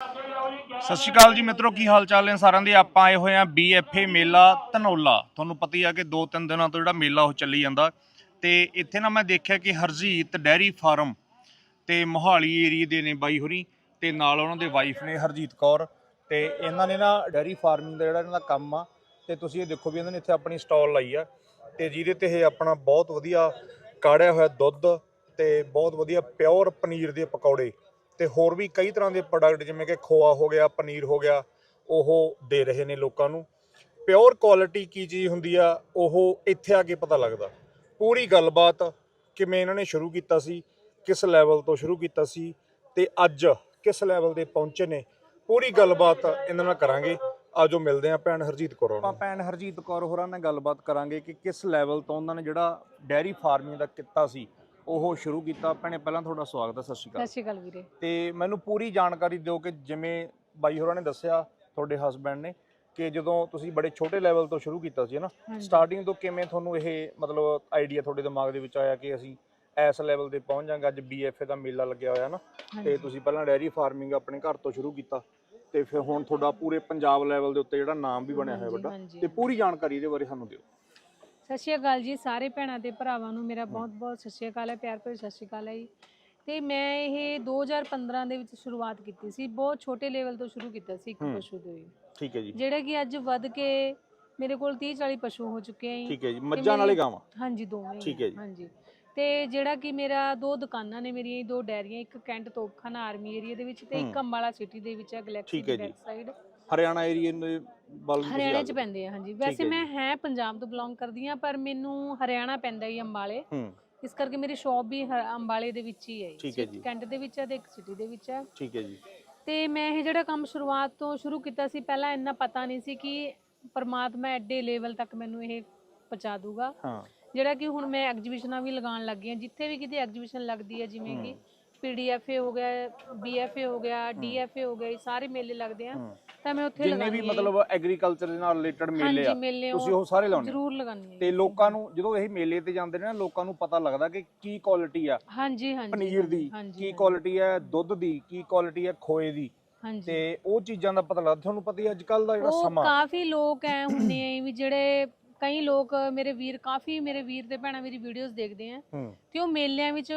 ਸਤਿ ਸ਼੍ਰੀ ਅਕਾਲ ਜੀ ਮਿੱਤਰੋ, ਕੀ ਹਾਲ ਚਾਲ ਨੇ ਸਾਰਿਆਂ ਦੇ? ਆਪਾਂ ਆਏ ਹੋਏ ਆ ਬੀਐਫਏ ਮੇਲਾ ਧਨੌਲਾ। ਤੁਹਾਨੂੰ ਪਤਾ ਹੀ ਆ ਕਿ ਦੋ ਤਿੰਨ ਦਿਨਾਂ ਤੋਂ ਜਿਹੜਾ ਮੇਲਾ ਉਹ ਚੱਲੀ ਜਾਂਦਾ। ਤੇ ਇੱਥੇ ਨਾ ਮੈਂ ਦੇਖਿਆ ਕਿ ਹਰਜੀਤ ਡੈਰੀ ਫਾਰਮ ਤੇ ਮੋਹਾਲੀ ਏਰੀਏ ਦੇ ਨੇ ਬਾਈ ਹੋਰੀ ਤੇ ਨਾਲ ਉਹਨਾਂ ਦੇ ਵਾਈਫ ਨੇ ਹਰਜੀਤ ਕੌਰ ਤੇ ਇਹਨਾਂ ਨੇ ਨਾ ਡੈਰੀ ਫਾਰਮਿੰਗ ਦਾ ਜਿਹੜਾ ਇਹਨਾਂ ਦਾ ਕੰਮ ਆ, ਤੇ ਤੁਸੀਂ ਇਹ ਦੇਖੋ ਵੀ ਇਹਨਾਂ ਨੇ ਇੱਥੇ ਆਪਣੀ ਸਟਾਲ ਲਾਈ ਆ ਤੇ ਜਿਹਦੇ ਤੇ ਇਹ ਆਪਣਾ ਬਹੁਤ ਵਧੀਆ ਕਾੜਿਆ ਹੋਇਆ ਦੁੱਧ ਤੇ ਬਹੁਤ ਵਧੀਆ ਪਿਓਰ ਪਨੀਰ ਦੇ ਪਕੌੜੇ ਤੇ ਹੋਰ ਵੀ ਕਈ ਤਰ੍ਹਾਂ ਦੇ ਪ੍ਰੋਡਕਟ ਜਿਵੇਂ ਕਿ ਖੋਆ ਹੋ ਗਿਆ ਪਨੀਰ ਹੋ ਗਿਆ ਉਹ ਦੇ ਰਹੇ ਨੇ ਲੋਕਾਂ ਨੂੰ। ਪਿਓਰ ਕੁਆਲਿਟੀ ਕੀ ਚੀਜ਼ ਹੁੰਦੀ ਆ ਉਹ ਇੱਥੇ ਆ ਕੇ ਪਤਾ ਲੱਗਦਾ। ਪੂਰੀ ਗੱਲਬਾਤ ਕਿਵੇਂ ਇਹਨਾਂ ਨੇ ਸ਼ੁਰੂ ਕੀਤਾ ਸੀ ਕਿਸ ਲੈਵਲ ਤੋਂ ਸ਼ੁਰੂ ਕੀਤਾ ਸੀ ਤੇ ਅੱਜ ਕਿਸ ਲੈਵਲ ਤੇ ਪਹੁੰਚੇ ਨੇ ਪੂਰੀ ਗੱਲਬਾਤ ਇਹਨਾਂ ਨਾਲ ਕਰਾਂਗੇ। ਆਜੋ ਮਿਲਦੇ ਆ ਭੈਣ ਹਰਜੀਤ ਕੌਰ ਆਪਾਂ ਭੈਣ ਹਰਜੀਤ ਕੌਰ ਹੋਰਾਂ ਨਾਲ ਗੱਲਬਾਤ ਕਰਾਂਗੇ ਕਿ ਕਿਸ ਲੈਵਲ ਤੋਂ ਉਹਨਾਂ ਨੇ ਜਿਹੜਾ ਡੈਰੀ ਫਾਰਮਿੰਗ ਦਾ ਕੀਤਾ ਸੀ ਉਹ ਸ਼ੁਰੂ ਕੀਤਾ। ਭੈਣੇ ਪਹਿਲਾਂ ਤੁਹਾਡਾ ਸਵਾਗਤ ਹੈ ਸਤਿ ਸ਼੍ਰੀ ਅਕਾਲ। ਸਤਿ ਸ਼੍ਰੀ ਅਕਾਲ ਵੀਰੇ। ਤੇ ਮੈਨੂੰ ਪੂਰੀ ਜਾਣਕਾਰੀ ਦਿਓ ਕਿ ਜਿਵੇਂ ਬਾਈ ਹੋਰਾਂ ਨੇ ਦੱਸਿਆ ਤੁਹਾਡੇ ਹਸਬੰਡ ਨੇ ਕਿ ਜਦੋਂ ਤੁਸੀਂ ਬੜੇ ਛੋਟੇ ਲੈਵਲ ਤੋਂ ਸ਼ੁਰੂ ਕੀਤਾ ਸੀ ਨਾ? ਹਾਂਜੀ। ਸਟਾਰਟਿੰਗ ਤੋਂ ਕਿਵੇਂ ਤੁਹਾਨੂੰ ਇਹ ਮਤਲਬ ਆਈਡੀਆ ਤੁਹਾਡੇ ਦਿਮਾਗ ਦੇ ਵਿੱਚ ਆਇਆ ਕਿ ਅਸੀਂ ਇਸ ਲੈਵਲ ਤੇ ਪਹੁੰਚ ਜਾਾਂਗੇ? ਅੱਜ ਬੀਐਫਏ ਦਾ ਮੇਲਾ ਲੱਗਿਆ ਹੋਇਆ ਨਾ? ਤੇ ਹਾਂਜੀ। ਤੁਸੀਂ ਪਹਿਲਾਂ ਡੈਰੀ ਫਾਰਮਿੰਗ ਆਪਣੇ ਘਰ ਤੋਂ ਸ਼ੁਰੂ ਕੀਤਾ ਤੇ ਫਿਰ ਹੁਣ ਤੁਹਾਡਾ ਪੂਰੇ ਪੰਜਾਬ ਲੈਵਲ ਦੇ ਉੱਤੇ ਜਿਹੜਾ ਨਾਮ ਵੀ ਬਣਿਆ ਹੋਇਆ ਹਾਂਜੀ, ਵੱਡਾ। ਹਾਂਜੀ, ਤੇ ਪੂਰੀ ਜਾਣਕਾਰੀ ਇਹਦੇ ਬਾਰੇ ਸਾਨੂੰ ਦਿਓ। ਸਤਿ ਸ਼੍ਰੀ ਅਕਾਲ ਜੀ ਸਾਰੇ ਭੈਣਾਂ ਤੇ ਭਰਾਵਾਂ ਨੂੰ। ਮੇਰਾ ਬਹੁਤ ਬਹੁਤ ਸਤਿ ਸ਼੍ਰੀ ਅਕਾਲ ਹੈ ਪਿਆਰ ਭਰੀ ਸਤਿ ਸ਼੍ਰੀ ਅਕਾਲ ਹੈ ਜੀ। ਤੇ ਮੈਂ ਇਹ 2015 ਦੇ ਵਿੱਚ ਸ਼ੁਰੂਆਤ ਕੀਤੀ ਸੀ ਬਹੁਤ ਛੋਟੇ ਲੈਵਲ ਤੋਂ ਸ਼ੁਰੂ ਕੀਤਾ ਸੀ ਇੱਕ ਹੂੰ। ਪਸ਼ੂ ਤੋਂ ਹੀ ਠੀਕ ਹੈ ਜੀ। ਜਿਹੜਾ ਕਿ ਅੱਜ ਵੱਧ ਕੇ ਮੇਰੇ ਕੋਲ 30 40 ਪਸ਼ੂ ਹੋ ਚੁੱਕੇ ਆ ਠੀਕ ਹੈ ਜੀ ਮੱਝਾਂ ਨਾਲੇ ਗਾਵਾਂ? ਹਾਂਜੀ ਦੋਵੇਂ ਹੀ ਠੀਕ ਹੈ ਜੀ। ਹਾਂਜੀ। ਤੇ ਜਿਹੜਾ ਕਿ ਮੇਰਾ ਦੋ ਦੁਕਾਨਾਂ ਨੇ ਮੇਰੀਆਂ ਦੋ ਡੈਰੀਆਂ ਇੱਕ ਕੈਂਟ ਤੋਪਖਾਨਾ ਆਰਮੀ ਏਰੀਆ ਦੇ ਵਿੱਚ ਤੇ ਹੂੰ। ਇੱਕ ਅੰਬਾਲਾ ਸਿਟੀ ਦੇ ਵਿੱਚ ਹੈ ਗਲੈਕਸੀ ਠੀਕ ਹੈ ਦੀ ਜੀ। Back side. ਹਰਿਆਣਾ ਏਰੀਆ ਦੇ ਤੁਸੀਂ ਹਰਿਆਣਾ ਚ। ਪੈਂਦੇ ਆ ਹਾਂਜੀ। ਵੈਸੇ। ਮੈਂ ਹੈ ਪੰਜਾਬ ਤੋਂ ਬਿਲੋਂਗ ਕਰਦੀ ਆ ਪਰ ਮੈਨੂੰ ਹਰਿਆਣਾ ਪੈਂਦਾ ਹੀ ਅੰਬਾਲੇ। ਹੂੰ। ਇਸ ਕਰਕੇ ਮੇਰੀ ਸ਼ਾਪ ਵੀ ਹ- ਅੰਬਾਲੇ ਦੇ ਵਿੱਚ ਹੀ ਹੈ ਠੀਕ ਹੈ ਜੀ। ਕੈਂਟ ਦੇ ਵਿੱਚ ਹੈ ਤੇ ਇੱਕ ਸਿਟੀ ਦੇ ਵਿੱਚ ਹੈ। ਠੀਕ ਹੈ ਜੀ। ਤੇ ਮੈਂ ਇਹ ਜਿਹੜਾ ਕੰਮ ਸ਼ੁਰੂਆਤ ਤੋਂ ਸ਼ੁਰੂ ਕੀਤਾ ਸੀ ਪਹਿਲਾਂ ਇੰਨਾ ਪਤਾ ਨਹੀਂ ਸੀ ਕਿ ਪਰਮਾਤਮਾ ਐਡੇ ਲੈਵਲ ਤੱਕ ਮੈਨੂੰ ਇਹ ਪਹੁੰਚਾ ਦੂਗਾ। ਹਾਂ। ਜਿਹੜਾ ਕਿ ਹੁਣ ਮੈਂ ਐਗਜੀਬਿਸ਼ਨਾਂ ਵੀ ਲਗਾਉਣ ਲੱਗ ਹਾਂ ਜਿੱਥੇ ਵੀ ਕਿਤੇ ਐਗਜੀਬਿਸ਼ਨ ਲੱਗਦੀ ਹੈ ਜਿਵੇਂ ਕਿ ਪੀਡੀਐਫਏ ਹੋ ਗਿਆ ਬੀਐਫਏ ਹੋ ਗਿਆ ਡੀਐਫਏ ਹੋ ਗਿਆ ਇਹ ਸਾਰੇ ਮੇਲੇ ਲੱਗਦੇ ਆ। ਤਾਂ ਮੈਂ ਉੱਥੇ ਜਿੰਨੇ ਵੀ ਮਤਲਬ ਐਗਰੀਕਲਚਰ ਦੇ ਨਾਲ ਰਿਲੇਟਡ ਮੇਲੇ ਆ ਤੁਸੀਂ ਉਹ ਸਾਰੇ ਲਾਉਂਦੇ ਹੋ? ਜ਼ਰੂਰ ਲਗਾਉਂਦੀ ਹਾਂ। ਤੇ ਲੋਕਾਂ ਨੂੰ ਜਦੋਂ ਇਹ ਮੇਲੇ ਤੇ ਜਾਂਦੇ ਨੇ ਨਾ ਲੋਕਾਂ ਨੂੰ ਪਤਾ ਲੱਗਦਾ ਕਿ ਕੀ ਕੁਆਲਿਟੀ ਆ। ਹਾਂਜੀ ਹਾਂਜੀ ਪਨੀਰ ਦੀ ਕੀ। ਕੁਆਲਿਟੀ ਹੈ ਦੁੱਧ ਦੀ ਕੀ ਕੁਆਲਿਟੀ ਹੈ ਖੋਏ ਦੀ। ਹਾਂਜੀ। ਤੇ ਉਹ ਚੀਜ਼ਾਂ ਦਾ ਪਤਾ ਲੱਗਦਾ। ਤੁਹਾਨੂੰ ਪਤਾ ਹੀ ਅੱਜ ਕੱਲ ਦਾ ਜਿਹੜਾ ਉਹ ਸਮਾਂ। ਕਾਫੀ ਲੋਕ ਐ ਹੁੰਦੇ ਆ ਵੀ ਜਿਹੜੇ ਕਈ ਲੋਕ ਮੇਰੇ ਵੀਰ ਕਾਫੀ ਮੇਰੇ ਵੀਰ ਤੇ ਭੈਣਾਂ ਮੇਰੀ ਵੀਡੀਓਜ਼ ਦੇਖਦੇ ਆ ਤੇ ਉਹ ਮੇਲਿਆਂ ਵਿੱਚ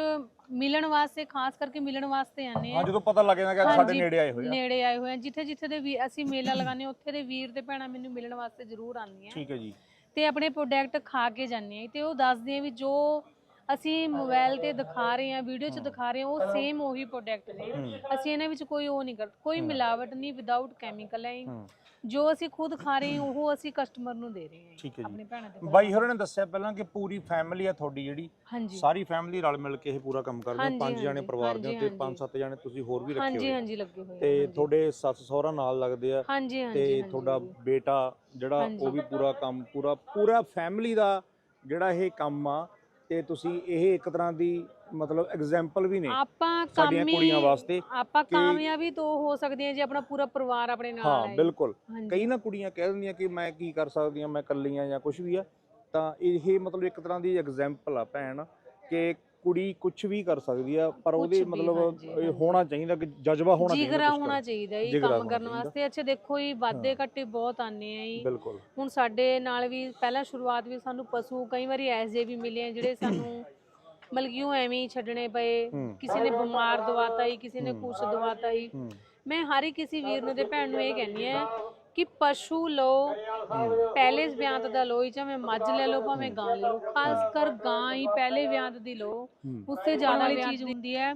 ਮਿਲਣ ਵਾਸਤੇ ਖਾਸ ਕਰਕੇ ਮਿਲਣ ਵਾਸਤੇ ਆਨੇ ਹਾਂ ਆ ਜਦੋਂ ਪਤਾ ਲੱਗ ਜਾਂਦਾ ਕਿ ਅੱਜ ਸਾਡੇ ਨੇੜੇ ਆਏ ਹੋਏ ਆ। ਨੇੜੇ ਆਏ ਹੋਏ ਆ। ਜਿੱਥੇ ਜਿੱਥੇ ਦੇ ਵੀ ਅਸੀਂ ਮੇਲਾ ਲਗਾਉਂਦੇ ਉੱਥੇ ਦੇ ਵੀਰ ਤੇ ਭੈਣਾਂ ਮੈਨੂੰ ਮਿਲਣ ਵਾਸਤੇ ਜ਼ਰੂਰ ਆਉਂਦੀਆਂ। ਠੀਕ ਹੈ ਜੀ। ਤੇ ਆਪਣੇ ਪ੍ਰੋਡਕਟ ਖਾ ਕੇ ਜਾਂਦੇ ਆ। ਤੇ ਉਹ ਦੱਸਦੇ ਆ ਵੀ ਜੋ ਅਸੀਂ ਮੋਬਾਈਲ ਤੇ ਦਿਖਾ ਰਹੇ ਆ ਵੀਡੀਓ 'ਚ ਦਿਖਾ ਰਹੇ ਆ ਉਹ ਸੇਮ ਉਹੀ ਪ੍ਰੋਡਕਟ ਨੇ। ਅਸੀਂ ਇਹਨਾਂ ਵਿੱਚ ਕੋਈ ਉਹ ਨਹੀਂ ਕਰ ਕੋਈ ਮਿਲਾਵਟ ਨਹੀਂ ਵਿਦਆਊਟ ਕੈਮੀਕਲ ਹੈ ਹੂੰ। ਜੋ ਅਸੀਂ ਖੁਦ ਖਾ ਰਹੇ ਹਾਂ ਉਹ ਅਸੀਂ ਕਸਟਮਰ ਨੂੰ ਦੇ ਰਹੇ ਹਾਂ ਠੀਕ ਹੈ ਜੀ। ਆਪਣੇ ਭੈਣਾਂ ਦੇ ਬਾਈ ਹੋਰਾਂ ਨੇ ਦੱਸਿਆ ਪਹਿਲਾਂ ਕਿ ਪੂਰੀ ਫੈਮਿਲੀ ਆ ਤੁਹਾਡੀ ਜਿਹੜੀ ਹਾਂਜੀ ਸਾਰੀ ਫੈਮਿਲੀ ਰਲ ਮਿਲ ਕੇ ਇਹ ਪੂਰਾ ਕੰਮ ਕਰਦੇ ਹੋ ਹਾਂਜੀ, ਪੰਜ ਜਾਣੇ ਹਾਂਜੀ, ਪਰਿਵਾਰ ਦੇ ਹਾਂਜੀ, ਹਾਂਜੀ। ਪੰਜ ਸੱਤ ਜਾਣੇ ਤੁਸੀਂ ਹੋਰ ਵੀ ਰੱਖੇ ਹਾਂਜੀ ਹੋਏ ਆ। ਹਾਂਜੀ ਲੱਗੇ ਹੋਏ ਆ, ਤੇ ਹਾਂਜੀ। ਤੁਹਾਡੇ ਸੱਸ ਸਹੁਰਾ ਨਾਲ ਲੱਗਦੇ ਆ ਹਾਂਜੀ ਹਾਂਜੀ ਤੇ ਹਾਂਜੀ, ਤੁਹਾਡਾ ਹਾਂਜੀ। ਬੇਟਾ ਜਿਹੜਾ ਹਾਂਜੀ। ਉਹ ਵੀ ਪੂਰਾ ਕੰਮ ਪੂਰਾ ਪੂਰਾ ਫੈਮਿਲੀ ਦਾ ਜਿਹੜਾ ਇਹ ਕੰਮ ਆ ਤੇ ਤੁਸੀਂ ਇਹ ਇੱਕ ਤਰ੍ਹਾਂ ਦੀ ਮਤਲਬ ਐਗਜ਼ਾਮਪਲ ਵੀ ਨੇ ਆਪਾਂ ਸਾਡੀਆਂ ਕੰਮ ਕੁੜੀਆਂ ਵਾਸਤੇ ਆਪਾਂ ਕਿ- ਕਾਮਯਾਬੀ ਤੋਂ ਹੋ ਸਕਦੇ ਹਾਂ ਜੇ ਆਪਣਾ ਪੂਰਾ ਪਰਿਵਾਰ ਆਪਣੇ ਨਾਲ ਹਾਂ ਹੈ ਬਿਲਕੁਲ ਹਾਂਜੀ। ਕਈ ਨਾ ਕੁੜੀਆਂ ਕਹਿ ਦਿੰਦੀਆਂ ਕਿ ਮੈਂ ਕੀ ਕਰ ਸਕਦੀ ਆ ਮੈਂ ਇਕੱਲੀ ਆ ਜਾਂ ਕੁਝ ਵੀ ਆ ਤਾਂ ਇਹ ਮਤਲਬ ਇੱਕ ਤਰ੍ਹਾਂ ਦੀ ਐਗਜ਼ਾਮਪਲ ਆ ਭੈਣ ਕਿ ਕੁੜੀ ਕੁਝ ਵੀ ਕਰ ਸਕਦੀ ਆ ਪਰ ਉਹਦੇ ਮਤਲਬ ਇਹ। ਹੋਣਾ ਚਾਹੀਦਾ ਕਿ ਜਜ਼ਬਾ ਹੋਣਾ ਚਾਹੀਦਾ ਜਿਗਰਾ ਹੋਣਾ। ਚਾਹੀਦਾ ਇਹ ਕੰਮ ਕਰਨ। ਵਾਸਤੇ ਅੱਛਾ ਦੇਖੋ ਜੀ ਵਾਧੇ ਘੱਟੇ ਬਹੁਤ ਆਨੇ ਆ ਜੀ ਬਿਲਕੁਲ ਹੁਣ ਸਾਡੇ ਨਾਲ ਵੀ ਪਹਿਲਾਂ ਸ਼ੁਰੂਆਤ ਵੀ ਸਾਨੂੰ ਪਸ਼ੂ ਕਈ ਵਾਰੀ ਐਸੇ ਵੀ ਮਿਲੇ ਆ ਜਿਹੜੇ ਸਾਨੂੰ ਉਹ ਐਵੇਂ ਹੀ ਛੱਡਣੇ ਪਏ। ਕਿਸੇ ਨੇ ਬਿਮਾਰ ਦਵਾਤਾ ਹੀ ਕਿਸੇ ਨੇ। ਕੁਛ ਦਵਾਤਾ ਹੀ ਮੈਂ ਹਰ ਕਿਸੇ ਵੀਰ ਨੂੰ ਤੇ ਭੈਣ ਨੂੰ ਇਹ ਕਹਿੰਦੀ ਆ ਕਿ ਪਸ਼ੂ ਲਓ ਪਹਿਲੇ ਵਿਆਂਤ ਦਾ ਲਓ ਚਾਹੇ ਮੱਝ ਲੈ ਲਓ ਭਾਵੇਂ ਗਾਂ ਲੈ ਖਾਸ ਕਰ ਗਾਂ ਹੀ ਪਹਿਲੇ ਵਿਆਂਤ ਦੀ ਹੂੰ। ਉਸ ਜ਼ਿਆਦਾ ਚੀਜ਼ ਹੁੰਦੀ ਹੈ।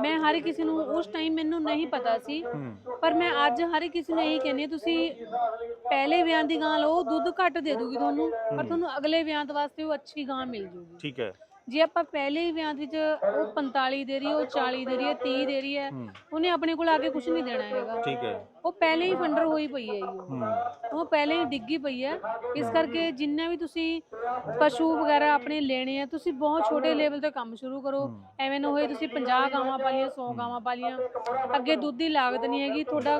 ਮੈਂ ਹਰ ਕਿਸੇ ਨੂੰ ਉਸ ਟਾਈਮ ਮੈਨੂੰ ਨਹੀਂ ਪਤਾ ਸੀ ਹੂੰ। ਪਰ ਮੈਂ ਅੱਜ ਹਰ ਕਿਸੇ ਨੂੰ ਇਹੀ ਕਹਿੰਦੀ ਹਾਂ ਤੁਸੀਂ ਪਹਿਲੇ ਵਿਆਹ ਦੀ ਗਾਂ ਲਓ ਦੁੱਧ ਘੱਟ ਦੇ ਦੂਗੀ ਤੁਹਾਨੂੰ ਪਰ ਤੁਹਾਨੂੰ ਅਗਲੇ ਵਿਆਹ ਵਾਸਤੇ ਉਹ ਅੱਛੀ ਗਾਂ ਮਿਲ ਜੂਗੀ। ਠੀਕ ਹੈ। ਜੇ ਆਪਾਂ ਪਹਿਲੇ ਹੀ ਵਿਆਹ ਵਿੱਚ ਉਹ 45 ਦੇ ਰਹੀ ਹੈ ਉਹ 40 ਦੇ ਰਹੀ ਹੈ 30 ਦੇ ਰਹੀ ਹੈ ਉਹਨੇ ਆਪਣੇ ਕੋਲ ਆ ਕੇ ਕੁਝ ਨਹੀਂ ਦੇਣਾ ਹੈਗਾ। ਠੀਕ ਹੈ। ਉਹ ਪਹਿਲੇ ਹੀ ਫੰਡਰ ਹੋਈ ਪਈ ਹੈ ਜੀ ਉਹ। ਪਹਿਲੇ ਹੀ ਡਿੱਗੀ ਪਈ ਹੈ। ਇਸ ਕਰਕੇ ਜਿੰਨਾ ਵੀ ਤੁਸੀਂ ਪਸ਼ੂ ਵਗੈਰਾ ਆਪਣੇ ਲੈਣੇ ਆ ਤੁਸੀਂ ਬਹੁਤ ਛੋਟੇ ਲੈਵਲ ਤੇ ਕੰਮ ਸ਼ੁਰੂ ਕਰੋ। ਐਵੇਂ ਨਾ ਹੋਏ ਤੁਸੀਂ 50 ਗਾਵਾਂ ਪਾਲੀਆਂ 100 ਗਾਵਾਂ ਪਾਲੀਆਂ ਅੱਗੇ ਦੁੱਧ ਦੀ ਲਾਗਤ ਨਹੀਂ ਹੈਗੀ ਤੁਹਾਡਾ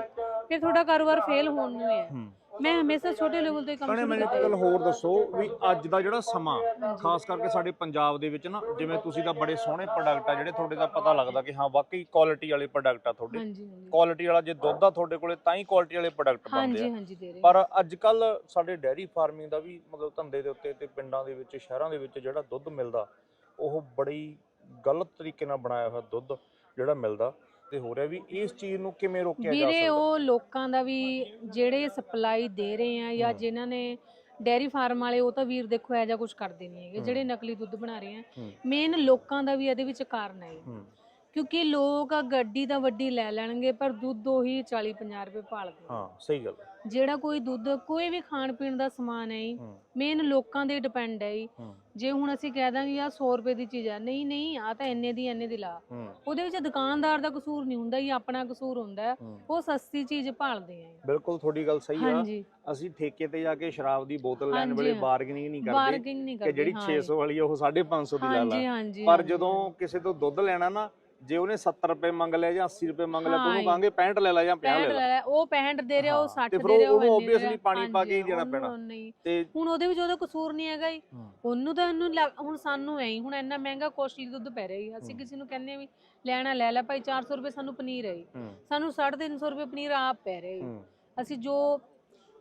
ਫਿਰ ਤੁਹਾਡਾ ਕਾਰੋਬਾਰ ਫੇਲ ਹੋਣ ਨੂੰ ਹੂੰ। ਮੈਂ ਹਮੇਸ਼ਾ ਛੋਟੇ ਲੈਵਲ ਤੋਂ ਹੀ ਕੰਮ ਭੈਣੇ ਸ਼ੁਰੂ ਮੈਨੂੰ ਇੱਕ ਗੱਲ। ਹੋਰ ਦੱਸੋ ਵੀ ਅੱਜ ਦਾ ਜਿਹੜਾ ਸਮਾਂ। ਖਾਸ ਕਰਕੇ ਸਾਡੇ ਪੰਜਾਬ ਦੇ ਵਿੱਚ ਨਾ ਜਿਵੇਂ ਤੁਸੀਂ ਤਾਂ ਬੜੇ ਸੋਹਣੇ ਪ੍ਰੋਡਕਟ ਆ ਜਿਹੜੇ ਤੁਹਾਡੇ ਦਾ ਪਤਾ ਲੱਗਦਾ ਕਿ ਹਾਂ ਵਾਕਈ ਕੁਆਲਿਟੀ ਵਾਲੇ ਪ੍ਰੋਡਕਟ ਆ ਤੁਹਾਡੇ ਹਾਂਜੀ ਹਾਂਜੀ ਕੁਆਲਿਟੀ ਵਾਲਾ ਜੇ ਦੁੱਧ ਆ ਤੁਹਾਡੇ ਕੋਲੇ ਤਾਂ ਹੀ ਕੁਆਲਿਟੀ ਵਾਲੇ ਪ੍ਰੋਡਕਟ ਬਣਦੇ ਹਾਂਜੀ ਆ ਹਾਂਜੀ ਦੇ ਰਹੇ ਪਰ ਅੱਜ ਕੱਲ ਸਾਡੇ ਡੈਰੀ ਫਾਰਮਿੰਗ ਦਾ ਵੀ ਮਤਲਬ ਧੰਦੇ ਦੇ ਉੱਤੇ ਤੇ ਪਿੰਡਾਂ ਦੇ ਵਿੱਚ ਸ਼ਹਿਰਾਂ ਦੇ ਵਿੱਚ ਜਿਹੜਾ ਦੁੱਧ ਮਿਲਦਾ ਉਹ ਬੜੀ ਗਲਤ ਤਰੀਕੇ ਨਾਲ ਬਣਾਇਆ ਹੋਇਆ ਦੁੱਧ ਜਿਹੜਾ ਮਿਲਦਾ ਤੇ ਹੋ ਰਿਹਾ ਵੀ ਇਸ ਚੀਜ਼ ਨੂੰ ਕਿਵੇਂ ਰੋਕਿਆ ਜਾ ਵੀਰੇ ਸਕਦਾ ਉਹ ਲੋਕਾਂ ਦਾ ਵੀ ਜਿਹੜੇ ਸਪਲਾਈ ਦੇ ਰਹੇ ਆ ਜਾਂ। ਜਿਨ੍ਹਾਂ ਨੇ ਡੈਰੀ ਫਾਰਮ ਵਾਲੇ ਉਹ ਤਾਂ ਵੀਰ ਦੇਖੋ ਐ ਜਾਂ ਕੁਝ ਕਰਦੇ ਨਹੀਂ ਹੈਗੇ। ਜਿਹੜੇ ਨਕਲੀ ਦੁੱਧ ਬਣਾ ਰਹੇ ਆ। ਮੇਨ ਲੋਕਾਂ ਦਾ ਵੀ ਇਹਦੇ ਵਿੱਚ ਕਾਰਨ ਹੂੰ ਕਿਉਂਕਿ ਲੋਕ ਗੱਡੀ ਤਾਂ ਵੱਡੀ ਲੈ ਲੈਣਗੇ ਪਰ ਦੁੱਧ ਉਹੀ 40 50 ਰੁਪਏ ਭਾਲਦੇ ਆ। ਹਾਂ ਸਹੀ ਗੱਲ ਜਿਹੜਾ ਕੋਈ ਦੁੱਧ ਕੋਈ ਵੀ ਖਾਣ ਪੀਣ ਦਾ ਸਮਾਨ ਹੈ ਮੇਨ ਲੋਕਾਂ ਦੇ ਡਿਪੈਂਡ ਹੈ ਜੀ। ਹੁਣ ਅਸੀਂ ਕਹਿ ਦਾਂਗੇ ਆ 100 ਰੁਪਏ ਦੀ ਚੀਜ਼ ਹੈ ਨਹੀਂ ਨਹੀਂ ਆ ਤਾਂ ਇੰਨੇ ਦੀ ਇੰਨੇ ਦੀ ਲਾ। ਉਹਦੇ ਵਿੱਚ ਦੁਕਾਨਦਾਰ ਦਾ ਕਸੂਰ ਨਹੀਂ ਹੁੰਦਾ ਹੀ ਆਪਣਾ ਕਸੂਰ ਹੁੰਦਾ ਉਹ ਸਸਤੀ ਚੀਜ਼ ਭਾਲਦੇ ਆ ਬਿਲਕੁਲ ਤੁਹਾਡੀ ਗੱਲ ਸਹੀ ਆ। ਅਸੀਂ ਠੇਕੇ ਤੇ ਜਾ ਕੇ ਸ਼ਰਾਬ ਦੀ ਬੋਤਲ ਲੈਣ ਵੇਲੇ। ਬਾਰਗੇਨਿੰਗ ਨਹੀਂ ਕਰਦੇ ਕਿ ਜਿਹੜੀ ਹਾਂ 600 ਵਾਲੀ ਆ ਉਹ 550 ਦੀ ਲਾ ਲਾ। ਪਰ ਜਦੋਂ ਕਿਸੇ ਤੋਂ ਦੁੱਧ ਲੈਣਾ ਨਾ ਜੇ ਉਹਨੇ 70 ਰੁਪਏ ਮੰਗ ਲਿਆ ਜਾਂ 80 ਰੁਪਏ ਮੰਗ ਲਿਆ ਤਾਂ ਉਹਨੂੰ ਹਾਂ। ਕਹਾਂਗੇ 65 ਲੈ ਲੈ ਜਾਂ 50 65 ਲੈ ਲੈ। ਉਹ 65 ਦੇ ਰਿਹਾ ਉਹ ਹਾਂ, 60 ਤੇ ਦੇ ਰਿਹਾ ਉਹ ਰਿਹਾ, ਪਾਣੀ ਪਾ ਕੇ ਹੀ ਦੇਣਾ ਪੈਣਾ। ਤੇ ਹੁਣ ਉਹਦੇ ਵਿੱਚ ਉਹਦਾ ਕਸੂਰ ਨਹੀਂ ਹੈਗਾ ਜੀ। ਉਹਨੂੰ ਤਾਂ ਉਹਨੂੰ ਹੁਣ ਸਾਨੂੰ ਐ ਹੁਣ ਇੰਨਾ ਮਹਿੰਗਾ ਕੋਸਟਲੀ ਦੁੱਧ ਪੈ ਰਿਹਾ ਜੀ। ਅਸੀਂ ਹੂੰ। ਕਿਸੇ ਨੂੰ ਕਹਿੰਦੇ ਵੀ ਲੈਣਾ ਲੈ ਲੈ ਭਾਈ 400 ਰੁਪਏ ਸਾਨੂੰ ਪਨੀਰ ਹੈ ਹੂੰ। ਸਾਨੂੰ 350 ਰੁਪਏ ਪਨੀਰ ਆਪ ਪੈ ਰਿਹਾ ਹੂੰ। ਅਸੀਂ ਜੋ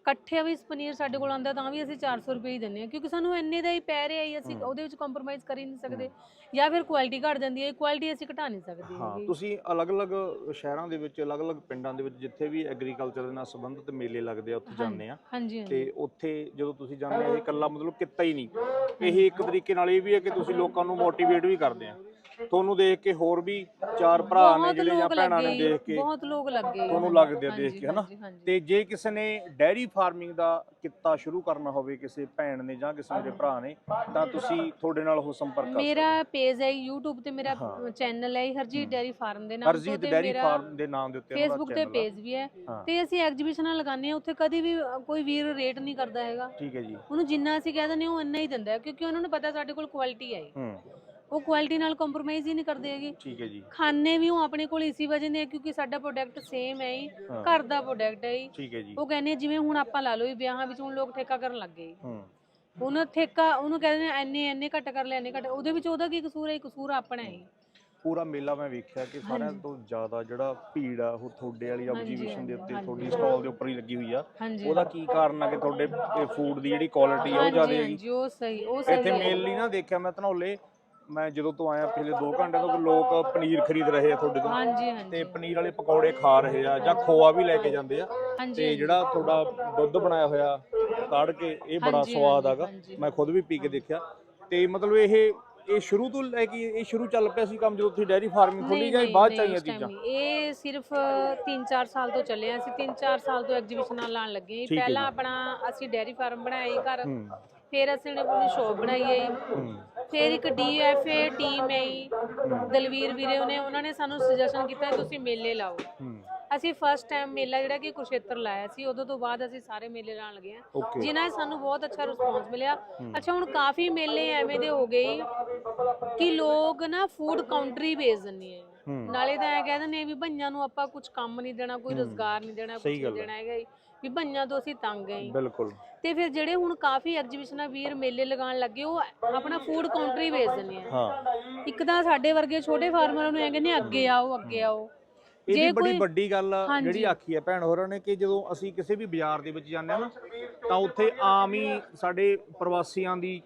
ਇਕੱਠੇ ਵੀ ਪਨੀਰ ਸਾਡੇ ਕੋਲ ਆਉਂਦਾ ਤਾਂ ਵੀ ਅਸੀਂ 400 ਰੁਪਏ ਹੀ ਦਿੰਦੇ ਆ ਕਿਉਂਕਿ ਸਾਨੂੰ ਇੰਨੇ ਦਾ ਹੀ ਪੈ ਰਿਹਾ ਹੀ ਅਸੀਂ। ਉਹਦੇ ਵਿੱਚ ਕੰਪਰੋਮਾਈਜ਼ ਕਰ ਹੀ ਨਹੀਂ ਸਕਦੇ ਜਾਂ ਫਿਰ ਕੁਆਲਿਟੀ ਘਟ ਜਾਂਦੀ ਹੈ ਕੁਆਲਿਟੀ ਅਸੀਂ ਘਟਾ ਨਹੀਂ ਸਕਦੇ ਹਾਂ। ਤੁਸੀਂ ਅਲੱਗ-ਅਲੱਗ ਸ਼ਹਿਰਾਂ ਦੇ ਵਿੱਚ ਅਲੱਗ-ਅਲੱਗ ਪਿੰਡਾਂ ਦੇ ਵਿੱਚ ਜਿੱਥੇ ਵੀ ਐਗਰੀਕਲਚਰ ਦੇ ਨਾਲ ਸੰਬੰਧਿਤ ਮੇਲੇ ਲੱਗਦੇ ਆ ਉੱਥੇ। ਜਾਂਦੇ ਆ ਤੇ ਉੱਥੇ ਜਦੋਂ ਤੁਸੀਂ ਜਾਂਦੇ ਆ ਇਹ ਇਕੱਲਾ ਮਤਲਬ ਕਿੱਤਾ ਹੀ ਨਹੀਂ ਇਹ ਇੱਕ ਤਰੀਕੇ ਨਾਲ ਇਹ ਵੀ ਹੈ ਕਿ ਤੁਸੀਂ ਲੋਕਾਂ ਨੂੰ ਮੋਟੀਵੇਟ ਵੀ ਕਰਦੇ ਆ ਤੁਹਾਨੂੰ ਦੇਖ ਕੇ ਹੋਰ ਵੀ ਚਾਰ ਭਰਾ ਨੇ ਬਹੁਤ ਜਿਹੜੇ ਜਾਂ ਲੋਕ ਭੈਣਾਂ ਨੇ ਲੱਗੇ ਦੇਖ ਕੇ ਬਹੁਤ ਲੋਕ ਲੱਗੇ ਤੁਹਾਨੂੰ ਲੱਗਦੇ ਆ ਦੇਖ ਕੇ, ਹਨਾ? ਹਾਂਜੀ, ਹਾਂਜੀ। ਤੇ ਜੇ ਕਿਸੇ ਨੇ ਡੈਰੀ ਫਾਰਮਿੰਗ ਦਾ ਕਿੱਤਾ ਸ਼ੁਰੂ ਕਰਨਾ ਹੋਵੇ ਕਿਸੇ ਭੈਣ ਨੇ ਜਾਂ ਕਿਸੇ ਮੇਰੇ ਭਰਾ ਨੇ ਤਾਂ ਤੁਸੀਂ ਤੁਹਾਡੇ ਨਾਲ ਉਹ ਸੰਪਰਕ ਕਰ ਮੇਰਾ ਪੇਜ ਹੈ YouTube ਤੇ ਮੇਰਾ ਹਾਂ। ਚੈਨਲ ਹੈ ਹਰਜੀਤ। ਡੈਰੀ ਫਾਰਮ ਦੇ ਨਾਮ ਹਰਜੀਤ ਡੈਰੀ ਫਾਰਮ ਦੇ ਨਾਮ ਦੇ ਉੱਤੇ ਉਹਨਾਂ ਦਾ ਫੇਸਬੁੱਕ ਤੇ channel ਆ। ਪੇਜ ਵੀ ਹੈ ਹਾਂ ਤੇ ਅਸੀਂ ਐਗਜੀਬਿਸ਼ਨਾਂ ਲਗਾਉਂਦੇ ਆ ਉੱਥੇ ਕਦੀ ਵੀ ਅ, ਕੋਈ ਵੀਰ ਰੇਟ ਨਹੀਂ ਕਰਦਾ ਹੈਗਾ ਠੀਕ ਹੈ ਜੀ ਉਹਨੂੰ ਜਿੰਨਾ ਅਸੀਂ ਕਹਿ ਦਿੰਦੇ ਹਾਂ ਉਹ ਇੰਨਾ ਹੀ ਦਿੰਦਾ ਹੈ ਕਿਉਂਕਿ ਉਹਨਾਂ ਨੂੰ ਪਤਾ ਸਾਡੇ ਕੋਲ ਕੁਆਲਿਟੀ ਹੈ ਹੂੰ ਉਹ ਕੁਆਲਿਟੀ ਨਾਲ ਕੰਪਰੋਮਾਈਜ਼ ਹੀ ਨਹੀਂ ਕਰਦੇ ਹੈਗੇ। ਠੀਕ ਹੈ ਜੀ। ਖਾਣੇ ਵੀ ਉਹ ਆਪਣੇ ਕੋਲ ਇਸੀ ਵਜ੍ਹਾ ਨੇ ਕਿਉਂਕਿ ਸਾਡਾ ਪ੍ਰੋਡਕਟ ਸੇਮ ਹੈ ਹੀ ਹਾਂ। ਘਰ ਦਾ ਪ੍ਰੋਡਕਟ ਹੈ ਹੀ ਠੀਕ ਹੈ ਜੀ। ਉਹ ਕਹਿੰਦੇ ਆ ਜਿਵੇਂ ਹੁਣ ਆਪਾਂ ਲਾ ਲਓ ਵੀ ਵਿਆਹਾਂ ਵਿੱਚ ਹੁਣ ਲੋਕ ਠੇਕਾ ਕਰਨ ਲੱਗ ਗਏ। ਹੂੰ। ਉਹਨੂੰ ਠੇਕਾ ਉਹਨੂੰ ਕਹਿੰਦੇ ਨੇ ਐਨੇ ਐਨੇ ਘੱਟ ਕਰ ਲੈ ਘੱਟ। ਉਹਦੇ ਵਿੱਚ ਉਹਦਾ ਕੀ ਕਸੂਰ ਹੈ ਕਸੂਰ ਆਪਣਾ ਹੈ ਪੂਰਾ ਮੇਲਾ ਮੈਂ ਵੇਖਿਆ ਕਿ ਸਾਰਿਆਂ ਹਾਂਜੀ। ਤੋਂ ਜ਼ਿਆਦਾ ਜਿਹੜਾ ਭੀੜ ਆ ਉਹ ਤੁਹਾਡੇ ਵਾਲੀ ਹਾਂਜੀ, ਐਗਜੀਬਿਸ਼ਨ ਦੇ ਉੱਤੇ ਹਾਂਜੀ। ਤੁਹਾਡੀ ਸਟਾਲ ਦੇ ਉੱਪਰ ਹੀ ਲੱਗੀ ਹੋਈ ਆ। ਹਾਂਜੀ। ਉਹਦਾ ਕੀ ਕਾਰਨ ਆ ਕਿ ਤੁਹਾਡੇ ਫੂਡ ਦੀ ਜਿਹੜੀ ਕੁਆਲਿਟੀ ਆ ਉਹ ਹਾਂਜੀ, ਜ਼ਿਆਦਾ ਹੈਗੀ? ਹਾਂਜੀ ਉਹ ਸਹੀ ਉਹ ਸਹੀ ਇੱਥੇ ਹੈ। ਮੇਨਲੀ ਨਾ ਦੇਖਿਆ ਮੈਂ ਧਨੌਲੇ। ਮੈਂ ਜਦੋਂ ਤੋਂ ਆਇਆ ਪਿਛਲੇ 2 ਘੰਟੇ ਤੋਂ ਲੋਕ ਪਨੀਰ ਖਰੀਦ ਰਹੇ ਆ ਤੁਹਾਡੇ ਤੋਂ। ਹਾਂਜੀ ਹਾਂਜੀ। ਤੇ ਪਨੀਰ ਵਾਲੇ ਪਕੌੜੇ ਖਾ ਰਹੇ ਆ ਜਾਂ ਖੋਆ ਵੀ ਲੈ ਕੇ ਜਾਂਦੇ ਆ। ਤੇ ਜਿਹੜਾ ਤੁਹਾਡਾ ਦੁੱਧ ਬਣਾਇਆ ਹੋਇਆ ਕਾੜ ਕੇ ਇਹ ਬੜਾ ਸਵਾਦ ਆਗਾ। ਮੈਂ ਖੁਦ ਵੀ ਪੀ ਕੇ ਦੇਖਿਆ। ਤੇ ਮਤਲਬ ਇਹ ਇਹ ਸ਼ੁਰੂ ਤੋਂ ਲੈ ਕੇ ਇਹ ਸ਼ੁਰੂ ਚੱਲ ਪਿਆ ਸੀ ਕੰਮ ਜਦੋਂ ਤੁਸੀਂ ਡੈਰੀ ਫਾਰਮਿੰਗ ਖੋਲੀ ਜਾਂ ਬਾਅਦ ਚ ਆਈਆਂ ਚੀਜ਼ਾਂ। ਇਹ ਸਿਰਫ 3-4 ਸਾਲ ਤੋਂ ਚੱਲੇ ਆ। ਅਸੀਂ 3-4 ਸਾਲ ਤੋਂ ਐਗਜੀਬਿਸ਼ਨਾਂ ਲਾਣ ਲੱਗੇ ਹੈ ਪਹਿਲਾਂ। ਆਪਣਾ ਅਸੀਂ ਡੈਰੀ ਫਾਰਮ ਬਣਾਇਆ ਜੀ ਘਰ। ਹੂੰ। ਫਿਰ ਅਸੀਂ ਨੇ ਆਪਣੀ ਸ਼ੋਪ ਬਣਾਈ ਹੈ। ਹੂੰ। ਫਿਰ ਇੱਕ ਡੀਐਫਏ ਟੀਮ ਹੈ ਜੀ। ਦਲਵੀਰ ਵੀਰੇ ਉਹਨੇ ਉਹਨਾਂ ਨੇ ਸਾਨੂੰ ਸੁਜੈਸ਼ਨ ਕੀਤਾ ਤੁਸੀਂ ਮੇਲੇ ਲਾਓ ਅਸੀਂ ਫਸਟ ਟਾਈਮ ਮੇਲਾ ਜਿਹੜਾ ਕਿ ਕੁਰਸ਼ੇਤਰ ਲਾਇਆ ਸੀ ਉਦੋਂ ਤੋਂ ਬਾਅਦ ਅਸੀਂ ਸਾਰੇ ਮੇਲੇ ਲਾਣ ਲੱਗੇ ਆ ਜਿਨ੍ਹਾਂ ਸਾਨੂੰ ਬਹੁਤ ਅੱਛਾ ਰਿਸਪੌਂਸ ਮਿਲਿਆ। ਅੱਛਾ ਹੁਣ ਕਾਫੀ ਮੇਲੇ ਐਵੇਂ ਦੇ ਹੋ ਗਏ ਕਿ ਲੋਕ ਨਾ ਫੂਡ ਕਾਊਂਟਰੀ ਵੇਚ ਦਿੰਦੇ ਆ ਨਾਲੇ ਤਾਂ ਐ ਕਹਿ ਦਿੰਦੇ ਆ ਵੀ ਭਈਆਂ ਨੂੰ ਆਪਾਂ ਕੁਝ ਕੰਮ ਨਹੀਂ ਦੇਣਾ ਕੋਈ। ਰੋਜ਼ਗਾਰ ਨਹੀਂ ਦੇਣਾ ਕੁਝ ਨਹੀਂ। ਦੇਣਾ ਹੈਗਾ। ਵੀ ਭਈਆਂ ਤੋਂ ਅਸੀਂ ਤੰਗ ਆਂ ਬਿਲਕੁਲ। ਤੇ ਫਿਰ ਜਿਹੜੇ ਹੁਣ ਕਾਫੀ ਐਗਜੀਬਿਸ਼ਨਾਂ ਵੀਰ ਮੇਲੇ ਲਗਾਉਣ ਲੱਗੇ ਉਹ ਆਪਣਾ ਫੂਡ ਕਾਊਂਟਰੀ ਵੇਚ ਦਿੰਦੇ ਆ। ਹਾਂ। ਇੱਕ ਤਾਂ ਸਾਡੇ ਵਰਗੇ ਛੋਟੇ ਫਾਰਮਰਾਂ ਨੂੰ ਐ ਕਹਿੰਦੇ ਅੱਗੇ ਆਓ ਅੱਗੇ ਆਓ। ਇਹ ਬੜੀ ਵੱਡੀ ਗੱਲ। ਜਿਹੜੀ ਆਖੀ ਹੈ ਭੈਣ ਹੋਰਾਂ ਨੇ ਕਿ ਜਦੋਂ ਅਸੀਂ ਕਿਸੇ ਵੀ ਬਾਜ਼ਾਰ ਦੇ ਵਿੱਚ ਜਾਂਦੇ ਆ ਨਾ ਤਾਂ ਉੱਥੇ ਆਮ ਹੀ ਸਾਡੇ ਪ੍ਰਵਾਸੀਆਂ ਦੀ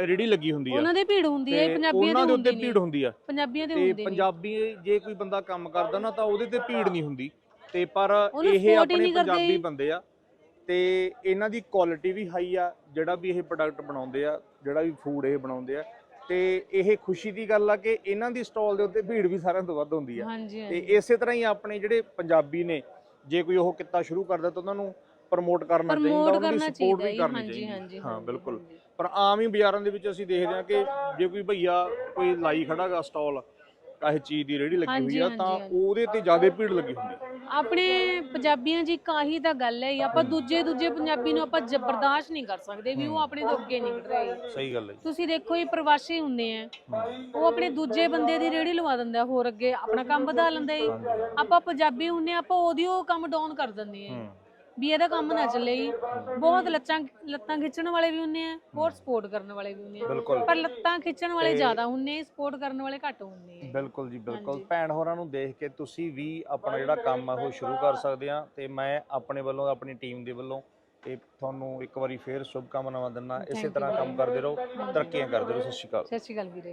ਰੇੜੀ ਲੱਗੀ ਹੁੰਦੀ ਆ। ਉਹਨਾਂ ਦੇ ਭੀੜ ਹੁੰਦੀ ਹੈ ਪੰਜਾਬੀਆਂ ਦੀ ਹੁੰਦੀ ਭੀੜ ਨਹੀਂ ਹੁੰਦੀ ਆ। ਪੰਜਾਬੀਆਂ ਦੇ ਹੁੰਦੀ ਨਹੀਂ। ਪੰਜਾਬੀ ਜੇ ਕੋਈ ਬੰਦਾ ਕੰਮ ਕਰਦਾ ਨਾ ਤਾਂ ਉਹਦੇ ਤੇ ਭੀੜ ਨਹੀਂ ਹੁੰਦੀ। ਤੇ ਪਰ ਉਹਨੂੰ ਇਹ support ਹੀ ਆਪਣੇ ਨਹੀਂ ਕਰਦੇ ਪੰਜਾਬੀ। ਬੰਦੇ ਆ ਤੇ ਇਹਨਾਂ ਦੀ ਕੁਆਲਿਟੀ ਵੀ ਹਾਈ ਆ ਜਿਹੜਾ ਵੀ ਇਹ ਪ੍ਰੋਡਕਟ ਬਣਾਉਂਦੇ ਆ ਜਿਹੜਾ ਵੀ ਫੂਡ ਇਹ ਬਣਾਉਂਦੇ ਆ ਤੇ ਇਹ ਖੁਸ਼ੀ ਦੀ ਗੱਲ ਆ ਕਿ ਇਹਨਾਂ ਦੀ ਸਟਾਲ ਦੇ ਉੱਤੇ ਭੀੜ ਵੀ ਸਾਰਿਆਂ ਤੋਂ ਵੱਧ ਹੁੰਦੀ ਆ ਹਾਂਜੀ ਤੇ ਹਾਂਜੀ ਇਸੇ ਤਰ੍ਹਾਂ ਹੀ ਆਪਣੇ ਜਿਹੜੇ ਪੰਜਾਬੀ ਨੇ ਜੇ ਕੋਈ ਉਹ ਕਿੱਤਾ ਸ਼ੁਰੂ ਕਰਦਾ ਤਾਂ ਉਹਨਾਂ ਨੂੰ ਪ੍ਰਮੋਟ ਕਰਨਾ ਚਾਹੀਦਾ ਪ੍ਰਮੋਟ ਉਹਨਾਂ ਦੀ ਕਰਨਾ ਸਪੋਰਟ ਚਾਹੀਦਾ ਵੀ ਜੀ ਕਰਨੀ ਹਾਂਜੀ ਚਾਹੀਦੀ ਹਾਂਜੀ ਹਾਂ ਹਾਂਜੀ, ਬਿਲਕੁਲ ਹਾਂਜੀ। ਪਰ ਆਮ ਹੀ ਬਾਜ਼ਾਰਾਂ ਦੇ ਵਿੱਚ ਅਸੀਂ ਦੇਖਦੇ ਹਾਂ ਕਿ ਜੇ ਕੋਈ ਭਈਆ ਕੋਈ ਲਾਈ ਖੜਾਗਾ ਸਟਾਲ ਕਾਹੇ ਚੀਜ਼ ਦੀ ਰੇੜੀ ਲੱਗੀ ਹਾਂਜੀ, ਹੋਈ ਆ ਤਾਂ ਹਾਂਜੀ। ਉਹਦੇ ਤੇ ਜ਼ਿਆਦਾ ਭੀੜ ਲੱਗੀ ਹੁੰਦੀ ਹੈ ਆਪਣੇ ਪੰਜਾਬੀਆਂ ਜੀ ਕਾਹੀ ਤਾਂ ਗੱਲ ਹੈ ਆਪਾਂ ਦੂਜੇ ਦੂਜੇ ਪੰਜਾਬੀ ਨੂੰ ਆਪਾਂ ਜ- ਬਰਦਾਸ਼ਤ ਨਹੀਂ ਕਰ ਸਕਦੇ ਵੀ ਉਹ ਆਪਣੇ ਤੋਂ ਅੱਗੇ ਨਿਕਲ ਰਹੇ ਸਹੀ ਗੱਲ ਹੈ ਜੀ। ਤੁਸੀਂ ਦੇਖੋ ਇਹ ਪ੍ਰਵਾਸੀ ਹੁੰਦੇ ਆ। ਉਹ ਆਪਣੇ ਦੂਜੇ ਬੰਦੇ ਦੀ ਰੇੜੀ ਲਵਾ ਦਿੰਦਾ ਹੋਰ ਅੱਗੇ ਆਪਣਾ ਕੰਮ ਵਧਾ ਲੈਂਦਾ ਜੀ। ਆਪਾਂ ਪੰਜਾਬੀ ਹੁੰਦੇ ਆ ਆਪਾਂ ਉਹਦੀ ਉਹ ਕੰਮ ਡਾਊਨ ਕਰ ਦਿੰਦੇ ਆ ਹੂੰ। ਵੀ ਇਹਦਾ ਕੰਮ ਨਾ ਚੱਲੇ ਜੀ। ਬਹੁਤ ਲੱਤਾਂ ਲੱਤਾਂ ਖਿੱਚਣ ਵਾਲੇ ਵੀ ਹੁੰਨੇ ਆ ਬਹੁਤ ਸਪੋਰਟ ਕਰਨ ਵਾਲੇ ਵੀ ਹੁੰਨੇ ਆ। ਬਿਲਕੁਲ। ਪਰ ਲੱਤਾਂ ਖਿੱਚਣ ਵਾਲੇ ਤੇ- ਜ਼ਿਆਦਾ ਹੁੰਨੇ ਸਪੋਰਟ ਕਰਨ ਵਾਲੇ ਘੱਟ ਹੁੰਨੇ ਆ। ਬਿਲਕੁਲ ਜੀ ਬਿਲਕੁਲ। ਹਾਂਜੀ। ਭੈਣ ਹੋਰਾਂ ਨੂੰ ਦੇਖ ਕੇ ਤੁਸੀਂ ਵੀ ਆਪਣਾ ਜਿਹੜਾ ਕੰਮ ਆ ਉਹ ਸ਼ੁਰੂ ਕਰ ਸਕਦੇ ਆ। ਤੇ ਮੈਂ ਆਪਣੇ ਵੱਲੋਂ ਆਪਣੀ ਟੀਮ ਦੇ ਵੱਲੋਂ ਤੇ ਤੁਹਾਨੂੰ ਇੱਕ ਵਾਰੀ ਫੇਰ ਸ਼ੁਭ ਕਾਮਨਾਵਾਂ ਦਿੰਦਾ ਇਸੇ you ਤਰ੍ਹਾਂ ਕੰਮ ਕਰਦੇ ਰਹੋ। ਤਰੱਕੀਆਂ ਕਰਦੇ ਰਹੋ। ਸਤਿ ਸ਼੍ਰੀ ਅਕਾਲ। ਸਤਿ ਸ਼੍ਰੀ ਅਕਾਲ ਵੀਰੇ।